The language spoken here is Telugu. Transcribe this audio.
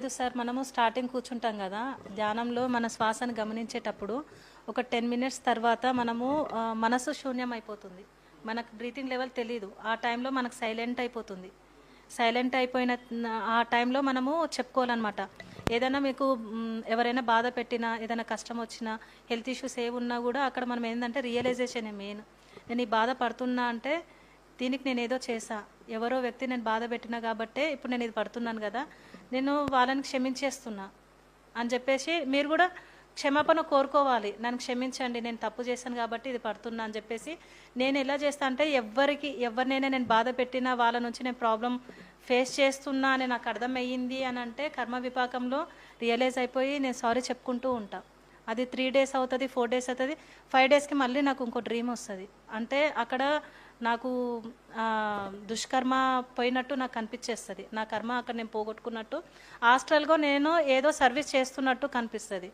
లేదు సార్ మనము స్టార్టింగ్ కూర్చుంటాం కదా ధ్యానంలో మన శ్వాసను గమనించేటప్పుడు ఒక టెన్ మినిట్స్ తర్వాత మనము మనసు శూన్యం అయిపోతుంది మనకు బ్రీతింగ్ లెవెల్ తెలియదు ఆ టైంలో మనకు సైలెంట్ అయిపోతుంది. సైలెంట్ అయిపోయిన ఆ టైంలో మనము చెప్పుకోవాలన్నమాట. ఏదైనా మీకు ఎవరైనా బాధ పెట్టినా ఏదైనా కష్టం వచ్చినా హెల్త్ ఇష్యూస్ ఏ ఉన్నా కూడా అక్కడ మనం ఏంటంటే రియలైజేషన్ మెయిన్ నేను ఈ బాధ పడుతున్నా అంటే దీనికి నేను ఏదో చేసా ఎవరో వ్యక్తి నేను బాధ పెట్టినా కాబట్టే ఇప్పుడు నేను ఇది పడుతున్నాను కదా. నేను వాళ్ళని క్షమించేస్తున్నా. అని చెప్పేసి మీరు కూడా క్షమాపణ కోరుకోవాలి. నన్ను క్షమించండి నేను తప్పు చేశాను కాబట్టి ఇది పడుతున్నా అని చెప్పేసి నేను ఎలా చేస్తా అంటే ఎవరికి ఎవరినైనా నేను బాధ పెట్టినా వాళ్ళ నుంచి నేను ప్రాబ్లం ఫేస్ చేస్తున్నా అని నాకు అర్థమయ్యింది అని అంటే కర్మ విపాకంలో రియలైజ్ అయిపోయి నేను సారీ చెప్పుకుంటూ ఉంటా. అది త్రీ డేస్ అవుతుంది ఫోర్ డేస్ అవుతుంది. ఫైవ్ డేస్కి మళ్ళీ నాకు ఇంకో డ్రీమ్ వస్తుంది. అంటే అక్కడ నాకు దుష్కర్మ పోయినట్టు నాకు కనిపించేస్తుంది నా కర్మ అక్కడ నేను పోగొట్టుకున్నట్టు హాస్టల్గా నేను ఏదో సర్వీస్ చేస్తున్నట్టు కనిపిస్తుంది.